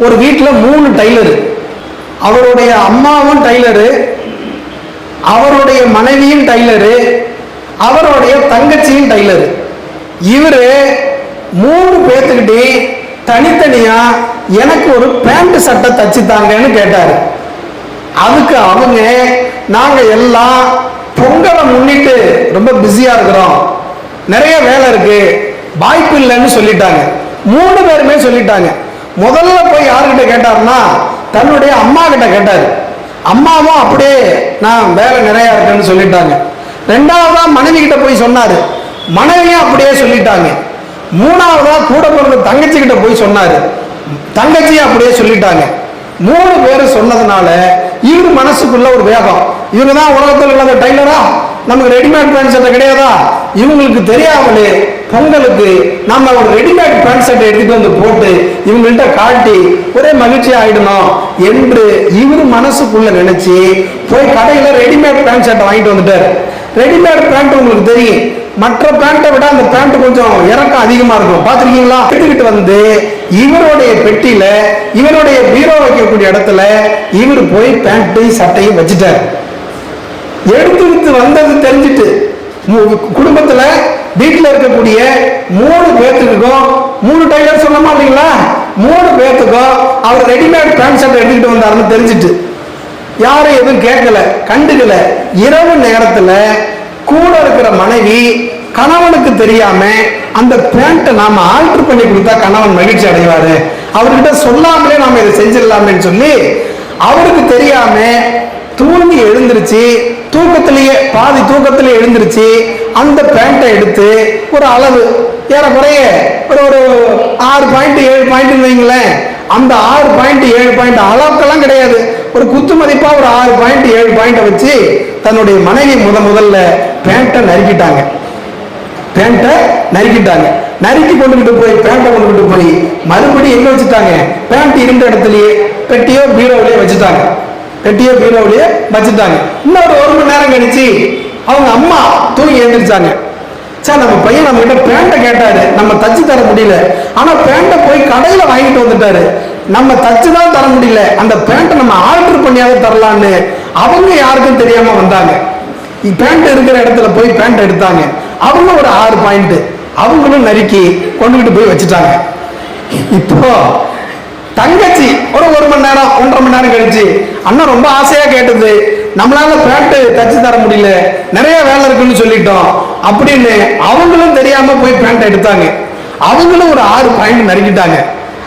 ஒரு வீட்டில் மூணு டைலரு. அவருடைய அம்மாவும் டைலரு. அவருடைய மனைவியும் டைலரு. அவருடைய தங்கச்சியும் டைலரு. இவரு மூணு பேர்த்துக்கிட்டே தனித்தனியாக எனக்கு ஒரு பேண்ட் சட்டை தச்சு தாங்கன்னு அதுக்கு அவங்க நாங்கள் எல்லாம் பொங்கலை முன்னிட்டு ரொம்ப பிஸியாக இருக்கிறோம். நிறைய வேலை இருக்குது வாய்ப்பு இல்லைன்னு சொல்லிட்டாங்க. மூணு பேருமே சொல்லிட்டாங்க. முதல்ல போய் யார்கிட்ட கேட்டாருன்னா தன்னுடைய அம்மா கிட்ட கேட்டார். அம்மாவும் அப்படியே நான் வேலை நிறைய இருக்குன்னு சொல்லிட்டாங்க. ரெண்டாவதா மனைவி கிட்ட போய் சொன்னாரு. மனைவியும் அப்படியே சொல்லிட்டாங்க. மூணாவதா கூட பிறந்த தங்கச்சி கிட்ட போய் சொன்னாரு. தங்கச்சியும் அப்படியே சொல்லிட்டாங்க. மூணு பேரும் சொன்னதுனால இவர் மனசுக்குள்ள ஒரு வேகம். இவங்க தான் உலகத்தில் இல்லாத டைலரா நமக்கு ரெடிமேட் பேண்ட் சட்டை கிடையாதா? இவங்களுக்கு தெரியாமலே பொங்கலுக்கு நம்ம ஒரு ரெடிமேட் பேண்ட் சட்டை எடுத்துட்டு வந்து போட்டு இவங்கள்ட்ட காட்டி ஒரே மகிழ்ச்சி ஆயிடணும் என்று இவர் மனசுக்குள்ள நினைச்சு போய் கடையில ரெடிமேட் பேண்ட் சட்டை வாங்கிட்டு வந்துட்டார். ரெடிமேட் பேண்ட் உங்களுக்கு தெரியும். மற்ற பேண்ட்டை விட அந்த பேண்ட் கொஞ்சம் இறக்கம் அதிகமா இருக்கும். பாத்திருக்கீங்களா எடுத்துக்கிட்டு வந்து இவருடைய பெட்டியில இவருடைய பீரோ வைக்கக்கூடிய இடத்துல இவர் போய் பேண்ட்டையும் சட்டையும் வச்சுட்டார். எடுத்து வந்தது தெரிஞ்சிட்டு குடும்பத்துல வீட்டில் இருக்கக்கூடிய மூணு பேர்த்துக்கும் மூணு டைலர் சொன்னோமா இல்லைங்களா? மூணு பேர்த்துக்கும் அவர் ரெடிமேட் பேண்ட் ஷர்ட் எடுத்துக்கிட்டு வந்தாருன்னு தெரிஞ்சிட்டு யாரும் எதுவும் கேட்கல கண்டுக்கல. இரவு நேரத்துல கூட இருக்கிற மனைவி கணவனுக்கு தெரியாம அந்த பேண்ட்டை நாம ஆல்டர் பண்ணி கொடுத்தா கணவன் மகிழ்ச்சி அடைவாரு. அவர்கிட்ட சொல்லாமலே நாம இதை செஞ்சிடலாமேன்னு சொல்லி அவருக்கு தெரியாம தூங்கி எழுந்திருச்சு தூக்கத்திலேயே பாதி தூக்கத்திலே எழுந்திருச்சு அந்த பேண்ட்டை எடுத்து ஒரு அளவு ஏறக்குறைய ஒரு ஒரு ஆறு பாயிண்ட் ஏழு பாயிண்ட் வைங்களேன் அந்த ஆறு பாயிண்ட் ஏழு பாயிண்ட் அளவுக்கெல்லாம் கிடையாது. ஒரு குத்து மதிப்பாக ஒரு ஆறு பாயிண்ட் ஏழு பாயிண்ட்டை வச்சு தன்னுடைய மனைவி முத முதல்ல பேண்ட்டை நறுக்கிட்டாங்க. பேண்ட்டை நறுக்கிட்டாங்க. நறுக்கி கொண்டுகிட்டு போய் பேண்ட்டை கொண்டுகிட்டு போய் மறுபடியும் எங்கே வச்சுட்டாங்க? பேண்ட் இருந்த இடத்துலயே பெட்டியோ பீரோவிலேயே வச்சுட்டாங்க. பெட்டியோ பீரோவிலேயே வச்சுட்டாங்க. இன்னொரு ஒரு மணி நேரம் கழிச்சு அவங்க அம்மா தூங்கி எழுந்திரிச்சாங்க. சார் நம்ம பையன் நம்ம கிட்ட பேண்ட்டை கேட்டாரு. நம்ம தச்சு தர முடியல. ஆனா பேண்ட்டை போய் கடையில வாங்கிட்டு வந்துட்டாரு. நம்ம தச்சு தான் தர முடியல. அந்த பேண்ட்டை நம்ம ஆர்டர் பண்ணியாவது தரலான்னு அவங்க யாருக்கும் தெரியாம வந்தாங்க. பேண்ட் இருக்கிற இடத்துல போய் பேண்ட் எடுத்தாங்க. அவங்க ஒரு ஆறு பாயிண்ட் அவங்களும் நறுக்கி கொண்டுகிட்டு போய் வச்சுட்டாங்க. இப்போ தங்கச்சி ஒரு ஒரு மணி நேரம் மணி நேரம் கழிச்சு அண்ணன் ரொம்ப ஆசையா கேட்டது. நம்மளால பேண்ட் தச்சு தர முடியல. நிறைய வேலை இருக்குன்னு சொல்லிட்டோம். அப்படின்னு அவங்களும் தெரியாம போய் பேண்ட் எடுத்தாங்க. அவங்களும் ஒரு ஆறு பாயிண்ட் நறுக்கிட்டாங்க.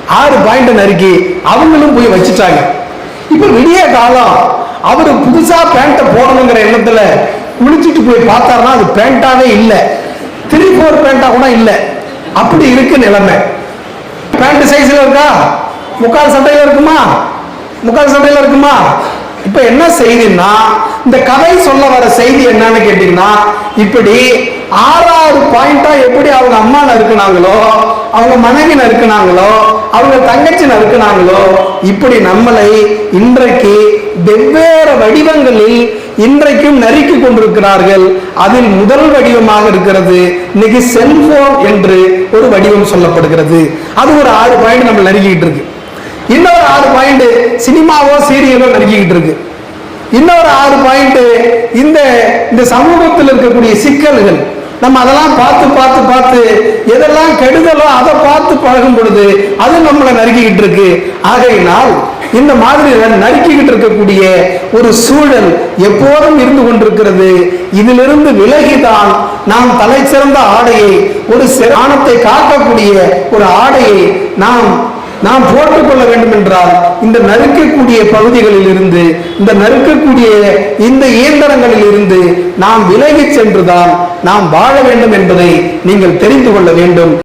ஆறு பாயிண்ட் நறுக்கி அவங்களும் போய் வச்சுட்டாங்க. இப்ப விடிய காலம். அவர் புதுசா பேண்ட்டை போடணுங்கிற எண்ணத்துல குளிச்சுட்டு போய் பார்த்தாருன்னா அது பேண்டாவே இல்லை. த்ரீ ஃபோர் பேண்டா கூட இல்லை. அப்படி இருக்கு நிலைமை. பேண்ட் சைஸ்ல இருக்கா? முக்கால் சட்டையில இருக்குமா? முக்கால் சட்டையில இருக்குமா? இப்ப என்ன செய்தின்னா இந்த கதை சொல்ல வர செய்தி என்னன்னு கேட்டீங்கன்னா இப்படி ஆறாறு பாயிண்டா எப்படி அவங்க அம்மா நறுக்குனாங்களோ அவங்க மனைவி நறுக்குனாங்களோ அவங்க தங்கச்சி நறுக்குனாங்களோ இப்படி நம்மளை இன்றைக்கு வெவ்வேறு வடிவங்களில் இன்றைக்கும் நறுக்கி கொண்டிருக்கிறார்கள். அதில் முதல் வடிவமாக இருக்கிறது இன்னைக்கு செல்போன் என்று ஒரு வடிவம் சொல்லப்படுகிறது. அது ஒரு ஆறு பாயிண்ட் நம்ம நறுக்கிட்டு இருக்கு. இன்னொரு ஆறு பாயிண்ட் சினிமாவோ சீரியலோ நறுக்கிட்டு இருக்கு. இன்னொரு ஆறு பாயிண்ட் இந்த இந்த சமூகத்தில் இருக்கக்கூடிய சிக்கல்கள் நம்ம அதெல்லாம் பார்த்து பார்த்து பார்த்து எதெல்லாம் கெடுதலோ அதை பார்த்து பழகும் பொழுது அது நம்மளை நறுக்கிக்கிட்டு இருக்கு. ஆகையினால் இந்த மாதிரி நறுக்கிக்கிட்டு இருக்கக்கூடிய ஒரு சூழல் எப்போதும் இருந்து கொண்டிருக்கிறது. இதிலிருந்து விலகிதான் நாம் தலை சிறந்த ஆடையை ஒரு சிறானத்தை காக்கக்கூடிய ஒரு ஆடையை நாம் நாம் போட்டுக்கொள்ள வேண்டும் என்றால் இந்த நறுக்கக்கூடிய பகுதிகளில் இருந்து இந்த நறுக்கக்கூடிய இந்த இயந்திரங்களில் இருந்து நாம் விலகிச் சென்றுதான் நாம் வாழ வேண்டும் என்பதை நீங்கள் தெரிந்து கொள்ள வேண்டும்.